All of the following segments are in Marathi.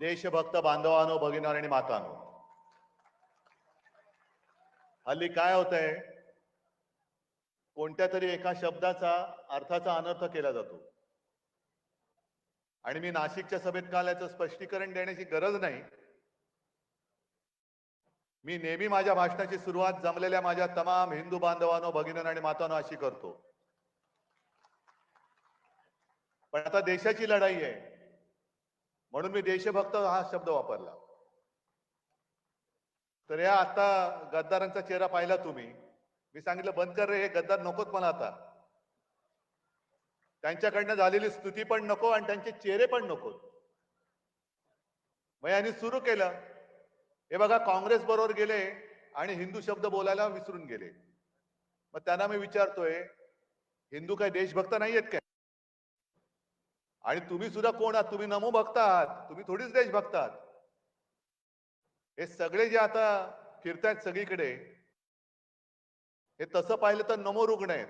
देशभक्त बांधवानो भगिनार आणि मातानो. हल्ली काय होतंय? कोणत्या तरी एका शब्दाचा अर्थाचा अनर्थ केला जातो. आणि मी नाशिकच्या सभेत काल याचं स्पष्टीकरण देण्याची गरज नाही. मी नेहमी माझ्या भाषणाची सुरुवात जमलेल्या माझ्या तमाम हिंदू बांधवानो भगिनींनो आणि मातानो अशी करतो. पण आता देशाची लढाई आहे. म्हणून मी देशभक्त हा शब्द वापरला. तर या आता गद्दारांचा चेहरा पाहिला तुम्ही. मी सांगितलं बंद कर रे हे गद्दार नकोत मला आता. त्यांच्याकडनं झालेली स्तुती पण नको आणि त्यांचे चेहरे पण नकोत. मग यांनी सुरू केलं. हे बघा काँग्रेस बरोबर गेले आणि हिंदू शब्द बोलायला विसरून गेले. मग त्यांना मी विचारतोय हिंदू काय देशभक्त नाहीयेत काय? आणि तुम्ही सुद्धा कोण आहात? तुम्ही नमो बघतात तुम्ही थोडीच देश बघतात हे सगळे जे आता फिरतायत सगळीकडे हे तसं पाहिलं तर नमो रुग्ण आहेत.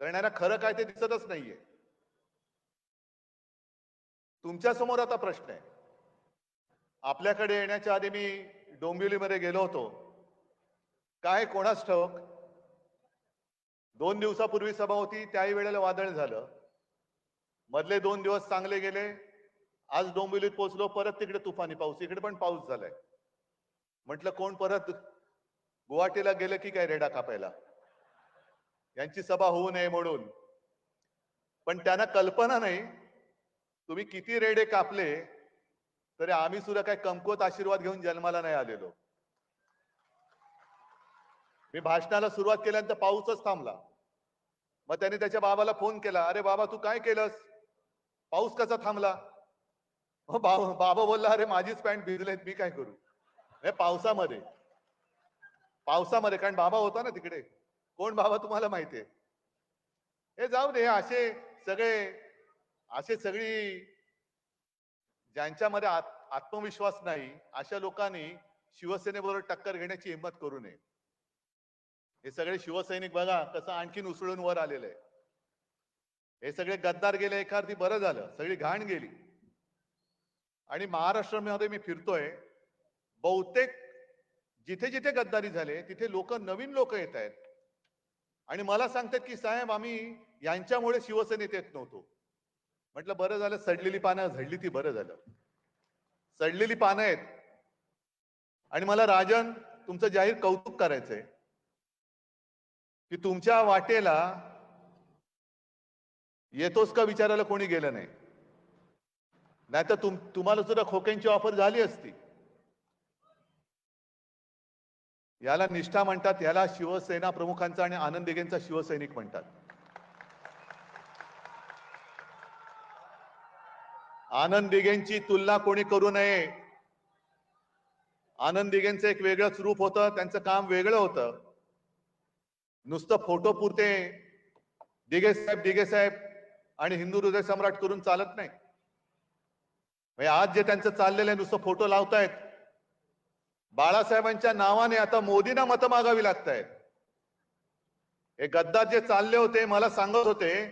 करणाऱ्या खरं काय ते दिसतच नाहीये. तुमच्यासमोर आता प्रश्न आहे. आपल्याकडे येण्याच्या आधी मी डोंबिवलीमध्ये गेलो होतो. काय कोणास ठाऊक? दोन दिवसापूर्वी सभा होती त्याही वेळेला वादळ झालं. मधले दोन दिवस चांगले गेले आज डोंबिवलीत पोहोचलो परत तिकडे तुफानी पाऊस इकडे पण पाऊस झालाय. म्हटलं कोण परत गुवाहाटीला गेलं की काय रेडा कापायला? यांची सभा होऊ नये म्हणून. पण त्यांना कल्पना नाही तुम्ही किती रेडे कापले तरी आम्ही सुद्धा काय कमकुवत आशीर्वाद घेऊन जन्माला नाही आलेलो. मी भाषणाला सुरुवात केल्यानंतर पाऊसच थांबला. मग त्याने त्याच्या बाबाला फोन केला अरे बाबा तू काय केलंस? पाऊस कसा थांबला? बाबा बाबा बोलला अरे माझीच पॅन्ट भिजलेत मी काय करू? हे पावसामध्ये. पावसामध्ये कारण बाबा होता ना तिकडे. कोण बाबा तुम्हाला माहितीये हे जाऊ दे असे सगळे असे सगळी ज्यांच्यामध्ये आत- आत्मविश्वास नाही अशा लोकांनी शिवसेनेबरोबर टक्कर घेण्याची हिंमत करू नये. हे सगळे शिवसैनिक बघा कसं आणखीन उसळून वर आलेलं आहे हे सगळे गद्दार गेले एका अर्थी बरं झालं सगळी घाण गेली. आणि महाराष्ट्रामध्ये मी फिरतोय बहुतेक जिथे जिथे गद्दारी झाले तिथे लोक नवीन लोक येत आहेत. आणि मला सांगतात की साहेब आम्ही यांच्यामुळे शिवसेनेत येत नव्हतो. म्हटलं बरं झालं सडलेली पानं झडली ती बरं झालं. सडलेली पानं आहेत. आणि मला राजन तुमचं जाहीर कौतुक करायचंय. की तुमच्या वाटेला येतोस का विचारायला कोणी गेलं नाही? नाहीतर तुम तुम्हाला सुद्धा खोक्यांची ऑफर झाली असती. याला निष्ठा म्हणतात याला शिवसेना प्रमुखांचा आणि आनंद दिघेंचा शिवसैनिक म्हणतात. आनंद दिघेंची तुलना कोणी करू नये? आनंद दिघेंचं एक वेगळंच रूप होतं त्यांचं काम वेगळं होतं. नुसतं फोटो पुरते. दिघे साहेब दिघे साहेब आणि हिंदू हृदय सम्राट करून चालत नाही. म्हणजे आज जे त्यांचं चाललेलं आहे नुसतं फोटो लावतायत. बाळासाहेबांच्या नावाने आता मोदींना मतं मागावी लागत आहेत हे गद्दार जे चालले होते मला सांगत होते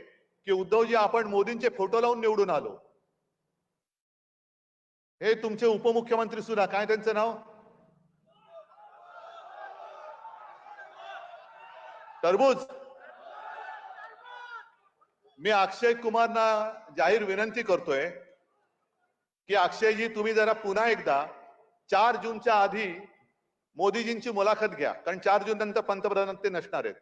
की उद्धवजी आपण मोदींचे फोटो लावून निवडून आलो. हे तुमचे उपमुख्यमंत्री सुद्धा काय त्यांचं नाव? तरबूज. मी अक्षय कुमारना जाहीर विनंती करतोय की अक्षयजी तुम्ही जरा पुन्हा एकदा चार जूनच्या आधी मोदीजींची मुलाखत घ्या कारण चार जून नंतर पंतप्रधान ते नसणार आहेत.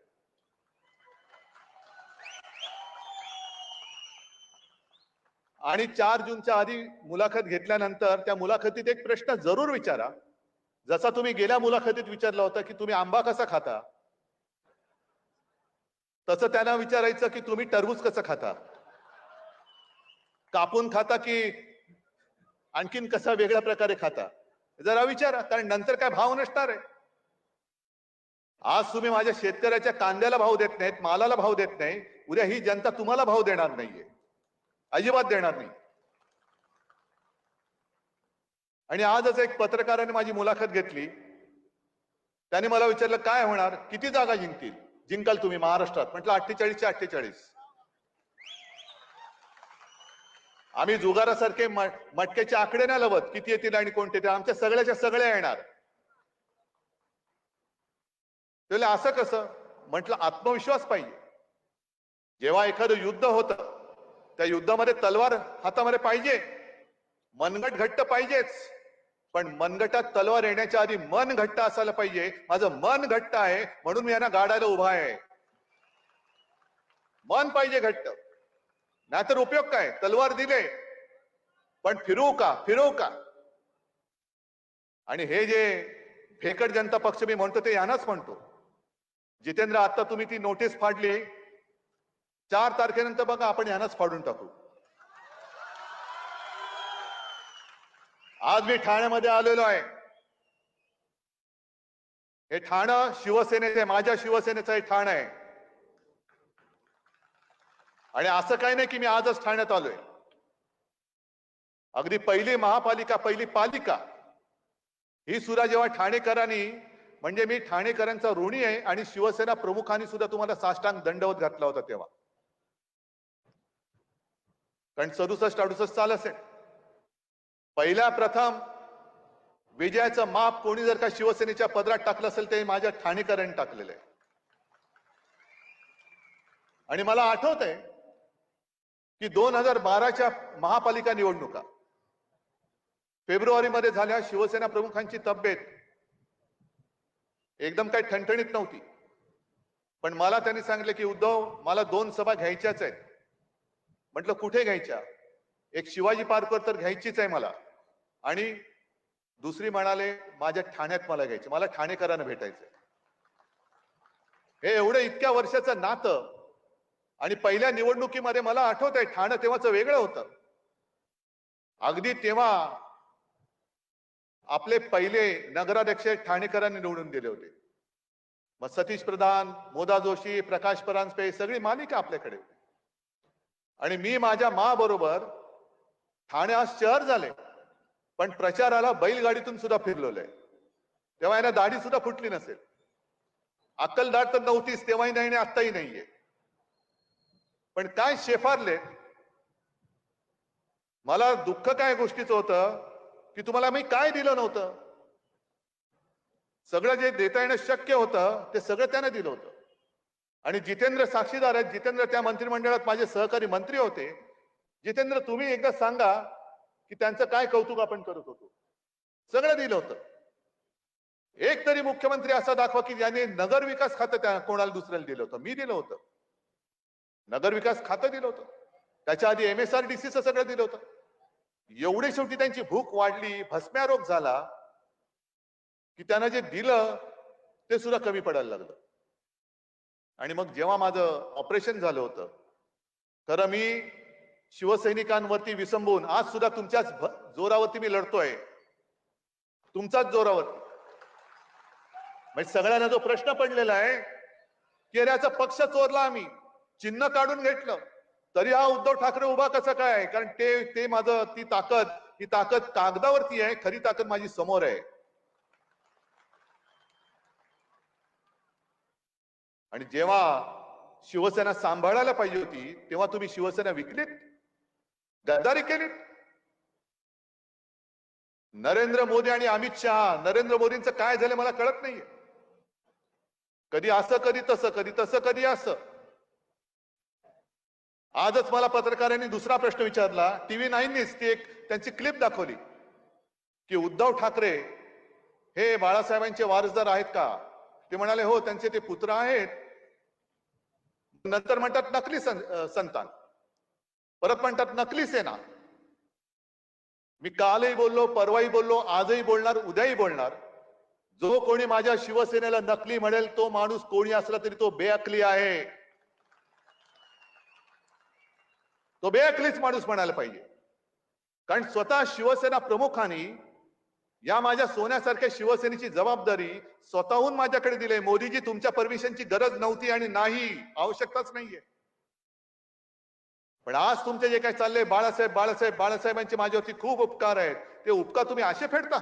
आणि चार जूनच्या आधी मुलाखत घेतल्यानंतर त्या मुलाखतीत एक प्रश्न जरूर विचारा. जसा तुम्ही गेल्या मुलाखतीत विचारला होता की तुम्ही आंबा कसा खाता? तसं त्यांना विचारायचं की तुम्ही टरबूज कसं खाता? कापून खाता की आणखीन कसा वेगळ्या प्रकारे खाता? जरा विचारा कारण नंतर काय भाव नसणार आहे. आज तुम्ही माझ्या शेतकऱ्याच्या कांद्याला भाव देत नाहीत मालाला भाव देत नाही उद्या ही जनता तुम्हाला भाव देणार नाहीये. अजिबात देणार नाही. आणि आजच एक पत्रकाराने माझी मुलाखत घेतली. त्याने मला विचारलं काय होणार? किती जागा जिंकतील? जिंकाल तुम्ही महाराष्ट्रात. म्हटलं अठ्ठेचाळीसचे अठ्ठेचाळीस. आम्ही जुगारासारखे मटक्याचे आकडे नाही लवत. किती येतील आणि कोणते येतील? आमच्या सगळ्याच्या सगळ्या येणार. त्याला असं कसं? म्हटलं आत्मविश्वास पाहिजे. जेव्हा एखादं युद्ध होतं त्या युद्धामध्ये तलवार हातामध्ये पाहिजे. मनगट घट्ट पाहिजेच. पण मनगटात तलवार येण्याच्या आधी मन घट्ट असायला पाहिजे. माझं मन घट्ट आहे म्हणून मी यांना गाडायला उभा आहे. मन पाहिजे घट्ट. नाहीतर उपयोग काय? तलवार दिले पण फिरवू का? फिरवू का? आणि हे जे फेकट जनता पक्ष मी म्हणतो ते यांनाच म्हणतो. जितेंद्र आता तुम्ही ती नोटीस फाडली. चार तारखेनंतर बघा आपण यांनाच फाडून टाकू. आज मी ठाण्यामध्ये आलेलो आहे. हे ठाणं शिवसेनेचे माझ्या शिवसेनेचं हे ठाण आहे. आणि असं काही नाही की मी आजच ठाण्यात आलोय. अगदी पहिली महापालिका पहिली पालिका ही सुद्धा जेव्हा ठाणेकरांनी म्हणजे मी ठाणेकरांचा ऋणी आहे आणि शिवसेना प्रमुखांनी सुद्धा तुम्हाला साष्टांग दंडवत घातला होता तेव्हा. कारण सदुसष्ट अडुसष्ट चाल असेल. पहिल्या प्रथम विजयाचं माप कोणी जर का शिवसेनेच्या पदरात टाकलं असेल ते माझ्या ठाणेकरांनी टाकलेलं आहे. आणि मला आठवत आहे की दोन हजार बाराच्या महापालिका निवडणुका फेब्रुवारीमध्ये झाल्या शिवसेना प्रमुखांची तब्येत एकदम काही ठणठणीत नव्हती. पण मला त्यांनी सांगितलं की उद्धव मला दोन सभा घ्यायच्याच आहेत. म्हटलं कुठे घ्यायच्या? एक शिवाजी पार्कवर तर घ्यायचीच आहे मला. आणि दुसरी म्हणाले माझ्या ठाण्यात मला घ्यायची मला ठाणेकरांना भेटायचंय. हे एवढं इतक्या वर्षाचं नातं आणि पहिल्या निवडणुकीमध्ये मला आठवत आहे ठाणं तेव्हाच वेगळं होतं. अगदी तेव्हा आपले पहिले नगराध्यक्ष ठाणेकरांनी निवडून दिले होते. मग सतीश प्रधान मोदा जोशी प्रकाश परांजपे सगळी मालिका आपल्याकडे होती. आणि मी माझ्या मा बरोबर ठाणे आज शहर झाले पण प्रचाराला बैलगाडीतून सुद्धा फिरलेलो. आहे तेव्हा यांना दाढी सुद्धा फुटली नसेल. अक्कलदाट तर नव्हतीच तेव्हाही नाही आणि आत्ताही नाहीये. पण काय शेफारले मला दुःख काय गोष्टीचं होतं की तुम्हाला मी काय दिलं नव्हतं? सगळं जे देता येणं शक्य होतं ते सगळं त्याने दिलं होतं. आणि जितेंद्र साक्षीदार आहेत जितेंद्र त्या मंत्रिमंडळात माझे सहकारी मंत्री होते जितेंद्र तुम्ही एकदा सांगा की त्यांचं काय कौतुक आपण करत होतो. सगळं दिलं होतं. एक तरी मुख्यमंत्री असा दाखवा की ज्याने नगर विकास खातं त्या कोणाला दुसऱ्याला दिलं होतं. मी दिलं होतं. नगर विकास खातं दिलं होतं. त्याच्या आधी एमएसआरडीसीचं सगळं दिलं होतं. एवढी शेवटी त्यांची भूक वाढली भस्म्यारोग झाला की त्यांना जे दिलं ते सुद्धा कमी पडायला लागलं. आणि मग जेव्हा माझं ऑपरेशन झालं होतं खरं मी शिवसैनिकांवरती विसंबून. आज सुद्धा तुमच्याच जोरावरती मी लढतोय. तुमचाच जोरावरती. म्हणजे सगळ्यांना जो प्रश्न पडलेला आहे की अरे याचा पक्ष चोरला आम्ही. चिन्ह काढून घेतलं. तरी हा उद्धव ठाकरे उभा कसा काय आहे? कारण ते ते माझं ती ताकद ही ताकद कागदावरती आहे. खरी ताकद माझी समोर आहे. आणि जेव्हा शिवसेना सांभाळायला पाहिजे होती तेव्हा तुम्ही शिवसेना विकलीत? गद्दारी केली. नरेंद्र मोदी आणि अमित शहा नरेंद्र मोदींचं काय झालं मला कळत नाहीये. कधी असं कधी तसं कधी तसं कधी असं. आजच मला पत्रकारांनी दुसरा प्रश्न विचारला. टीव्ही नाईननीच ती एक त्यांची क्लिप दाखवली. की उद्धव ठाकरे हे बाळासाहेबांचे वारसदार आहेत का? ते म्हणाले हो त्यांचे ते पुत्र आहेत. नंतर म्हणतात नकली संतान. परत म्हणतात नकली सेना. मी कालही बोललो परवाही बोललो आजही बोलणार उद्याही बोलणार. जो कोणी माझ्या शिवसेनेला नकली म्हणेल तो माणूस कोणी असला तरी तो बेअकली आहे. तो बेअकलीच माणूस म्हणायला पाहिजे. कारण स्वतः शिवसेना प्रमुखांनी या माझ्या सोन्यासारख्या शिवसेनेची जबाबदारी स्वतःहून माझ्याकडे दिली मोदीजी तुमच्या परमिशनची गरज नव्हती आणि नाही. आवश्यकताच नाहीये. पण आज तुमचे जे काही चालले बाळासाहेब बाळासाहेब बाळासाहेबांचे माझ्यावरती खूप उपकार आहेत. ते उपकार तुम्ही असे फेडता?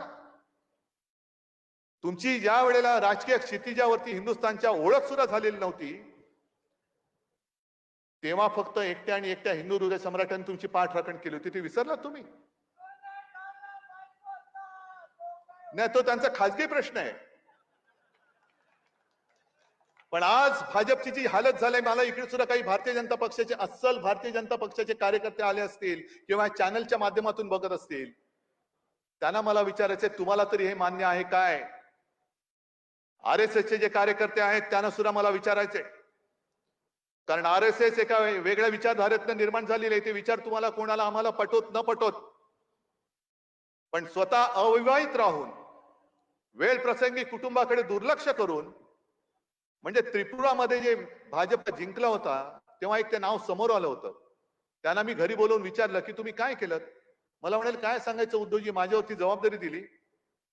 तुमची ज्या वेळेला राजकीय क्षितिजावरती हिंदुस्थानच्या ओळख सुद्धा झालेली नव्हती तेव्हा फक्त एकट्या आणि एकट्या हिंदू हृदय सम्राटांनी तुमची पाठ राखण केली होती. ते विसरला तुम्ही? नाही तो त्यांचा खाजगी प्रश्न आहे. पण आज भाजपची जी हालत झाली मला इकडे सुद्धा काही भारतीय जनता पक्षाचे अस्सल भारतीय जनता पक्षाचे कार्यकर्ते आले असतील किंवा चॅनलच्या माध्यमातून बघत असतील त्यांना मला विचारायचंय तुम्हाला तरी हे मान्य आहे काय? आर एस एसचे जे कार्यकर्ते आहेत त्यांना सुद्धा मला विचारायचंय. कारण आर एस एस एका वेगळ्या विचारधारेतनं निर्माण झालेले ते विचार तुम्हाला कोणाला आम्हाला पटोत न पटोत. पण स्वतः अविवाहित राहून वेळ प्रसंगी कुटुंबाकडे दुर्लक्ष करून म्हणजे त्रिपुरामध्ये जे भाजप जिंकला होता तेव्हा एक ते नाव समोर आलं होतं. त्यांना मी घरी बोलवून विचारलं की तुम्ही काय केलं मला म्हणाल काय सांगायचं उद्धवजी माझ्यावरती जबाबदारी दिली.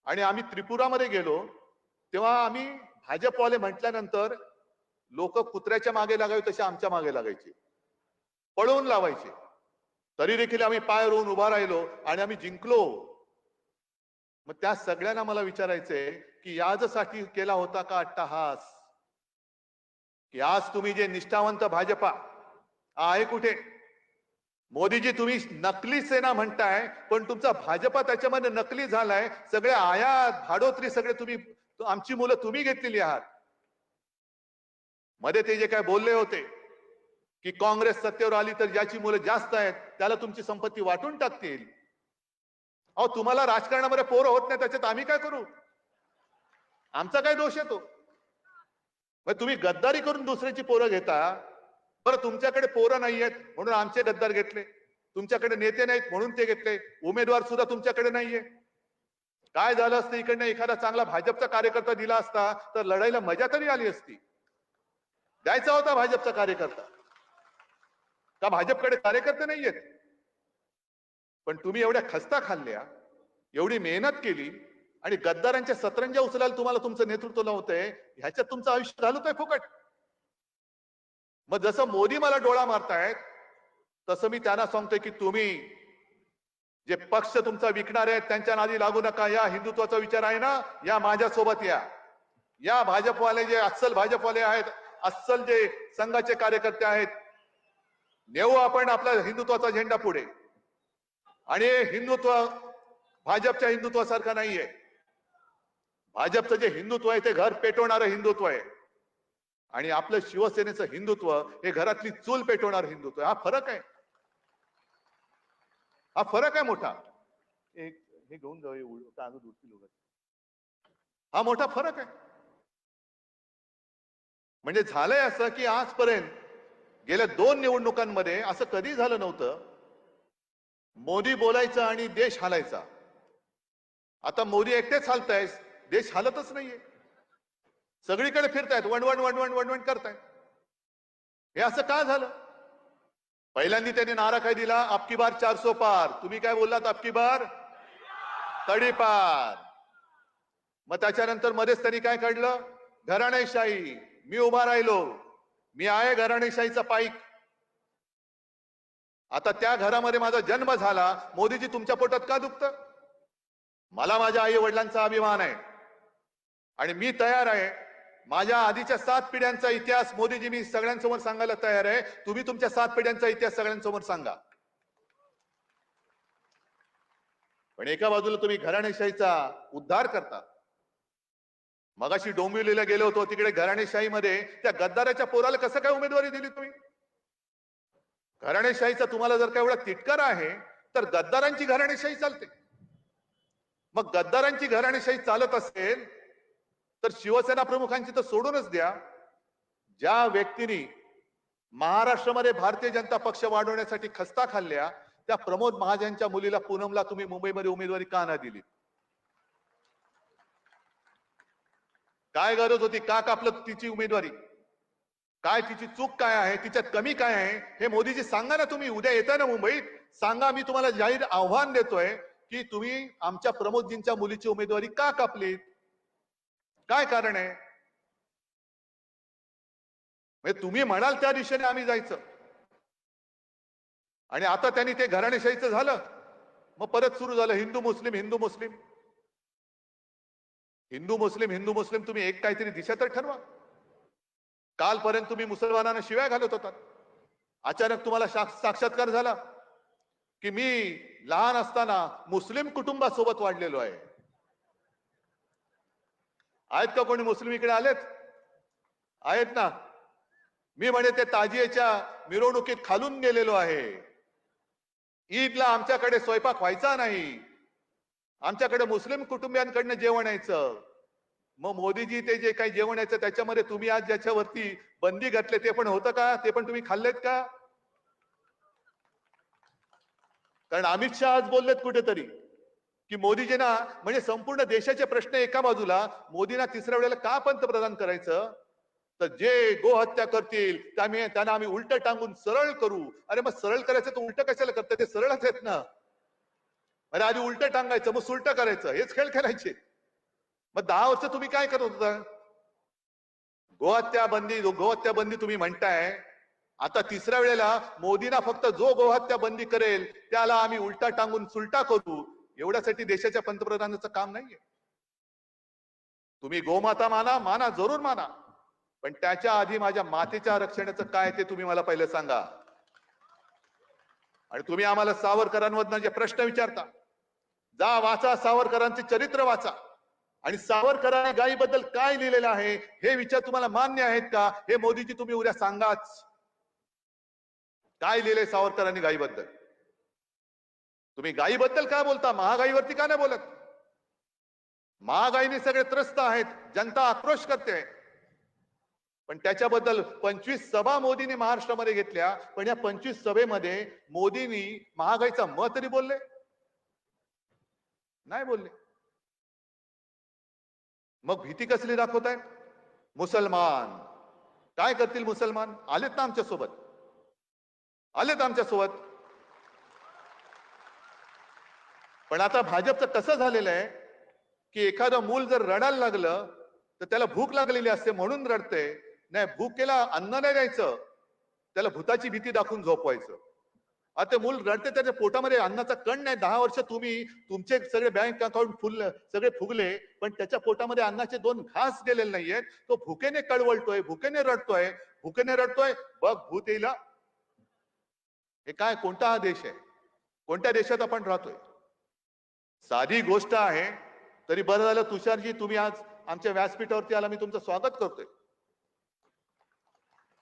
आणि आम्ही त्रिपुरामध्ये गेलो तेव्हा आम्ही भाजपवाले म्हटल्यानंतर लोक कुत्र्याच्या मागे लागावे तसे आमच्या मागे लागायचे. पळवून लावायचे. तरी देखील आम्ही पाय रोवून उभा राहिलो आणि आम्ही जिंकलो. मग त्या सगळ्यांना मला विचारायचंय की याजसाठी केला होता का अट्टाहास? की आज तुम्ही जे निष्ठावंत भाजपा आहे कुठे? मोदीजी तुम्ही नकली सेना म्हणताय पण तुमचा भाजपा त्याच्यामध्ये नकली झालाय. सगळे आयात भाडोत्री सगळे तुम्ही आमची मुलं तुम्ही घेतलेली आहात. मध्ये ते जे काय बोलले होते की काँग्रेस सत्तेवर आली तर ज्याची मुलं जास्त आहेत त्याला तुमची संपत्ती वाटून टाकतील. अहो तुम्हाला राजकारणामध्ये पोरं होत नाही त्याच्यात आम्ही काय करू? आमचा काय दोष येतो? मग तुम्ही गद्दारी करून दुसऱ्याची पोरं घेता? बरं तुमच्याकडे पोरं नाही आहेत म्हणून आमचे गद्दार घेतले. तुमच्याकडे नेते नाहीत म्हणून ते घेतले. उमेदवार सुद्धा तुमच्याकडे नाहीये. काय झालं असतं? इकडनं एखादा चांगला भाजपचा कार्यकर्ता दिला असता तर लढाईला मजा तरी आली असती. द्यायचा होता भाजपचा कार्यकर्ता. का भाजपकडे कार्यकर्ते नाहीयेत? पण तुम्ही एवढ्या खस्ता खाल्ल्या एवढी मेहनत केली आणि गद्दारांच्या सतरंजा उचलायला तुम्हाला तुमचं नेतृत्व नव्हतंय ह्याच्यात तुमचं आयुष्य घालवतंय फुकट. मग जसं मोदी मला डोळा मारतायत तसं मी त्यांना सांगतोय की तुम्ही जे पक्ष तुमचा विकणार आहेत त्यांच्या नादी लागू नका. या हिंदुत्वाचा विचार आहे ना या माझ्यासोबत या. या भाजपवाले जे अस्सल भाजपवाले आहेत अस्सल जे संघाचे कार्यकर्ते आहेत नेऊ आपण आपला हिंदुत्वाचा झेंडा पुढे. आणि हिंदुत्व भाजपच्या हिंदुत्वासारखं नाहीये. भाजपचं जे हिंदुत्व आहे ते घर पेटवणारं हिंदुत्व आहे. आणि आपलं शिवसेनेचं हिंदुत्व हे घरातली चूल पेटवणार हिंदुत्व. हा फरक आहे. हा फरक आहे मोठा. एक हे घेऊन जाऊ हे कागद. हा मोठा फरक आहे. म्हणजे झालंय असं की आजपर्यंत गेल्या दोन निवडणुकांमध्ये असं कधी झालं नव्हतं? मोदी बोलायचा आणि देश हालायचा. आता मोदी एकटेच हालताय देश हालतच नाहीये. सगळीकडे फिरतायत वणवण वणवण वणवण करतायत. हे असं का झालं? पहिल्यांदा त्यांनी नारा काय दिला? आपकी बार चारसो पार. तुम्ही काय बोललात आपकी बार? तडीपार मग त्याच्यानंतर मध्येच त्यांनी काय काढलं? घराणेशाही. मी उभा राहिलो. मी आहे घराणेशाहीचा पाईक. आता त्या घरामध्ये माझा जन्म झाला. मोदीजी तुमच्या पोटात का दुखत? मला माझ्या आई वडिलांचा अभिमान आहे. आणि मी तयार आहे. माझ्या आधीच्या सात पिढ्यांचा इतिहास मोदीजी मी सगळ्यांसमोर सांगायला तयार आहे. तुम्ही तुमच्या सात पिढ्यांचा इतिहास सगळ्यांसमोर सांगा. पण एका बाजूला तुम्ही घराणेशाहीचा उद्धार करता. मगाशी डोंबिवलीला गेलो होतो तिकडे घराणेशाहीमध्ये त्या गद्दाराच्या पोराला कसं काय उमेदवारी दिली तुम्ही? घराणेशाहीचा तुम्हाला जर का एवढा तिटकार आहे तर गद्दारांची घराणेशाही चालते. मग गद्दारांची घराणेशाही चालत असेल तर शिवसेना प्रमुखांची तर सोडूनच द्या. ज्या व्यक्तीने महाराष्ट्रामध्ये भारतीय जनता पक्ष वाढवण्यासाठी खस्ता खाल्ल्या त्या प्रमोद महाजनच्या मुलीला पूनमला तुम्ही मुंबईमध्ये उमेदवारी का ना दिली? काय गरज होती? का कापलं तिची उमेदवारी? काय तिची चूक काय आहे? तिच्यात कमी काय आहे? हे मोदीजी सांगा ना तुम्ही. उद्या येताय ना मुंबईत. सांगा मी तुम्हाला जाहीर आव्हान देतोय की तुम्ही आमच्या प्रमोदजींच्या मुलीची उमेदवारी का कापलीत? काय कारण आहे? म्हणजे तुम्ही म्हणाल त्या दिशेने आम्ही जायचं. आणि आता त्यांनी ते घराणेशाहीचं झालं. मग परत सुरू झालं हिंदू मुस्लिम हिंदू मुस्लिम. हिंदू मुस्लिम हिंदू मुस्लिम तुम्ही एक काहीतरी दिशा तर ठरवा. कालपर्यंत तुम्ही मुसलमानांना शिव्या घालत होतात अचानक तुम्हाला साक्ष- साक्षात्कार झाला की मी लहान असताना मुस्लिम कुटुंबासोबत वाढलेलो आहे. आहेत का कोणी मुस्लिम इकडे आलेत? आहेत ना. मी म्हणे ते ताजियाच्या मिरवणुकीत खालून गेलेलो आहे. ईदला आमच्याकडे स्वयंपाक व्हायचा नाही. आमच्याकडे मुस्लिम कुटुंबियांकडनं जेवण यायचं. मग मोदीजी ते जे काही जेवण यायचं त्याच्यामध्ये तुम्ही आज ज्याच्यावरती बंदी घातले ते पण होतं का? ते पण तुम्ही खाल्लेत का? कारण अमित शहा आज बोललेत कुठेतरी. की मोदीजींना म्हणजे संपूर्ण देशाचे प्रश्न एका बाजूला मोदींना तिसऱ्या वेळेला का पंतप्रधान करायचं? तर जे गोहत्या करतील त्यामुळे त्यांना आम्ही उलट टांगून सरळ करू. अरे मग सरळ करायचं तर उलट कशाला करतात? ते सरळच आहेत ना. अरे आधी उलट टांगायचं मग सुलट करायचं. हेच खेळ खेळायचे. मग दहा वर्ष तुम्ही काय करत होता? गोहत्या बंदी गोहत्या बंदी तुम्ही म्हणताय. आता तिसऱ्या वेळेला मोदींना फक्त जो गोहत्या बंदी करेल त्याला आम्ही उलटा टांगून सुलटा करू. एवढ्यासाठी देशाच्या पंतप्रधानाचं काम नाहीये. तुम्ही गोमाता माना माना जरूर माना. पण त्याच्या आधी माझ्या मातेच्या रक्षणाचं काय ते तुम्ही मला पहिलं सांगा. आणि तुम्ही आम्हाला सावरकरांमधनं जे प्रश्न विचारता जा वाचा सावरकरांचे चरित्र वाचा. आणि सावरकरांनी गायीबद्दल काय लिहिलेलं आहे हे विचार तुम्हाला मान्य आहेत का हे मोदीजी तुम्ही उद्या सांगाच. काय लिहिले सावरकरांनी गायीबद्दल तुम्ही गायीबद्दल काय बोलता? महागाईवरती का नाही बोलत? महागाईने सगळे त्रस्त आहेत जनता आक्रोश करते. पण त्याच्याबद्दल पंचवीस सभा मोदींनी महाराष्ट्रामध्ये घेतल्या पण या पंचवीस सभेमध्ये मोदींनी महागाईचा मत तरी बोलले? नाही बोलले. मग भीती कसली दाखवत आहेत मुसलमान. काय करतील मुसलमान? आलेत ना आमच्यासोबत आलेत आमच्यासोबत पण आता भाजपचं कसं झालेलं आहे की एखादं मूल जर रडायला लागलं तर त्याला भूक लागलेली असते म्हणून रडते. नाही भूकेला अन्न नाही द्यायचं. त्याला भूताची भीती दाखवून झोपवायचं. आता ते मूल रडते त्याच्या पोटामध्ये अन्नाचा कण नाही. दहा वर्ष तुम्ही तुमचे सगळे बँक अकाउंट फुल सगळे फुगले पण त्याच्या पोटामध्ये अन्नाचे दोन घास गेलेले नाहीयेत. तो भुकेने कळवळतोय भुकेने रडतोय भुकेने रडतोय. बघ भूत येईल हे काय कोणता हा देश आहे? कोणत्या देशात आपण राहतोय? साधी गोष्ट आहे तरी बरं झालं तुषारजी तुम्ही आज आमच्या व्यासपीठावरती आला मी तुमचं स्वागत करतोय.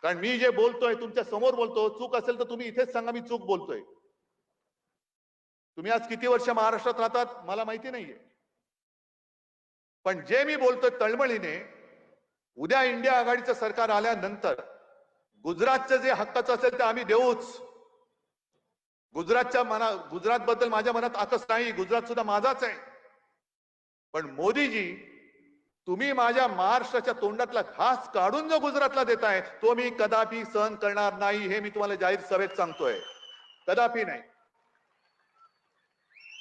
कारण मी जे बोलतोय तुमच्यासमोर बोलतो चूक असेल तर तुम्ही इथेच सांगा मी चूक बोलतोय. तुम्ही आज किती वर्ष महाराष्ट्रात राहतात मला माहिती नाहीये. पण जे मी बोलतोय तळमळीने उद्या इंडिया आघाडीचं सरकार आल्यानंतर गुजरातचं जे हक्काचं असेल ते आम्ही देऊच. गुजरातच्या मना गुजरात बद्दल माझ्या मनात आताच नाही गुजरात सुद्धा माझाच आहे. पण मोदीजी तुम्ही माझ्या महाराष्ट्राच्या तोंडातला घास काढून जो गुजरातला देताय तो मी कदापि सहन करणार नाही हे मी तुम्हाला जाहीर सभेत सांगतोय. कदापि नाही.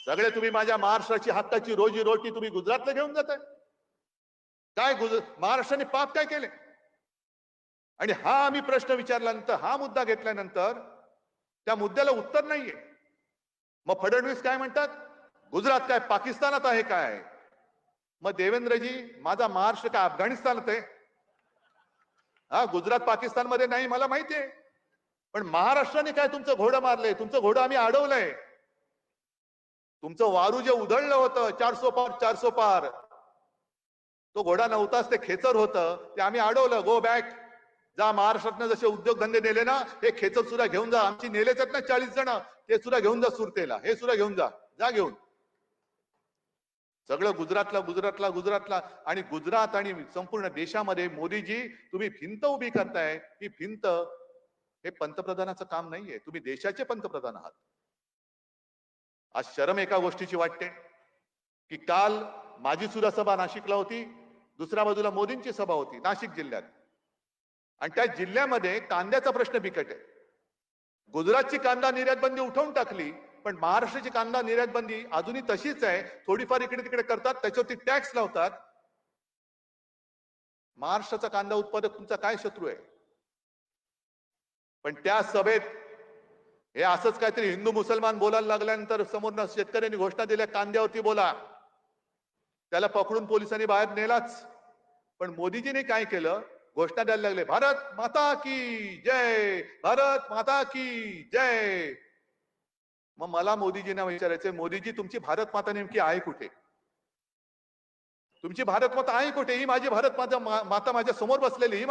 सगळे तुम्ही माझ्या महाराष्ट्राची हक्काची रोजी रोटी तुम्ही गुजरातला घेऊन जाताय. काय गुज महाराष्ट्राने पाप काय केले? आणि हा आम्ही प्रश्न विचारल्यानंतर हा मुद्दा घेतल्यानंतर त्या मुद्द्याला उत्तर नाहीये. मग फडणवीस काय म्हणतात? गुजरात काय पाकिस्तानात आहे काय? मग देवेंद्रजी माझा महाराष्ट्र काय अफगाणिस्तानात आहे? हा गुजरात पाकिस्तानमध्ये नाही मला माहिती आहे. पण महाराष्ट्राने काय तुमचं घोडं मारलंय? तुमचं घोडं आम्ही अडवलंय. तुमचं वारू जे उधळलं होतं चारसो पार चारसो पार तो घोडा नव्हताच ते खेचर होतं ते आम्ही अडवलं. गो बॅक जा महाराष्ट्रातनं जसे उद्योगधंदे नेले ना हे खेचत सुद्धा घेऊन जा. आमची नेलेच आहेत ना चाळीस जण. ते सुद्धा घेऊन जा सुरतेला. हे सुद्धा घेऊन जा. जा घेऊन. सगळं गुजरातला गुजरातला गुजरातला. आणि गुजरात आणि संपूर्ण देशामध्ये मोदीजी तुम्ही भिंत उभी करताय. ही भिंत हे पंतप्रधानाचं काम नाहीये. तुम्ही देशाचे पंतप्रधान आहात. आज शरम एका गोष्टीची वाटते. की काल माझी सुद्धा सभा नाशिकला होती. दुसऱ्या बाजूला मोदींची सभा होती नाशिक जिल्ह्यात. आणि त्या जिल्ह्यामध्ये कांद्याचा प्रश्न बिकट आहे. गुजरातची कांदा निर्यात बंदी उठवून टाकली पण महाराष्ट्राची कांदा निर्यात बंदी अजूनही तशीच आहे. थोडीफार इकडे तिकडे करतात त्याच्यावरती टॅक्स लावतात. महाराष्ट्राचा कांदा उत्पादक तुमचा काय शत्रू आहे? पण त्या सभेत हे असंच काहीतरी हिंदू मुसलमान बोलायला लागल्यानंतर समोर शेतकऱ्यांनी घोषणा दिल्या कांद्यावरती बोला. त्याला पकडून पोलिसांनी बाहेर नेलाच. पण मोदीजीने काय केलं? घोषणा द्यायला लागले भारत माता की जय भारत माता की जय. मग मला मोदीजींना विचारायचंय मोदीजी तुमची भारत माता नेमकी आहे कुठे? तुमची भारत माता आहे कुठे? ही माझी भारत माता माता माझ्यासमोर बसलेली ही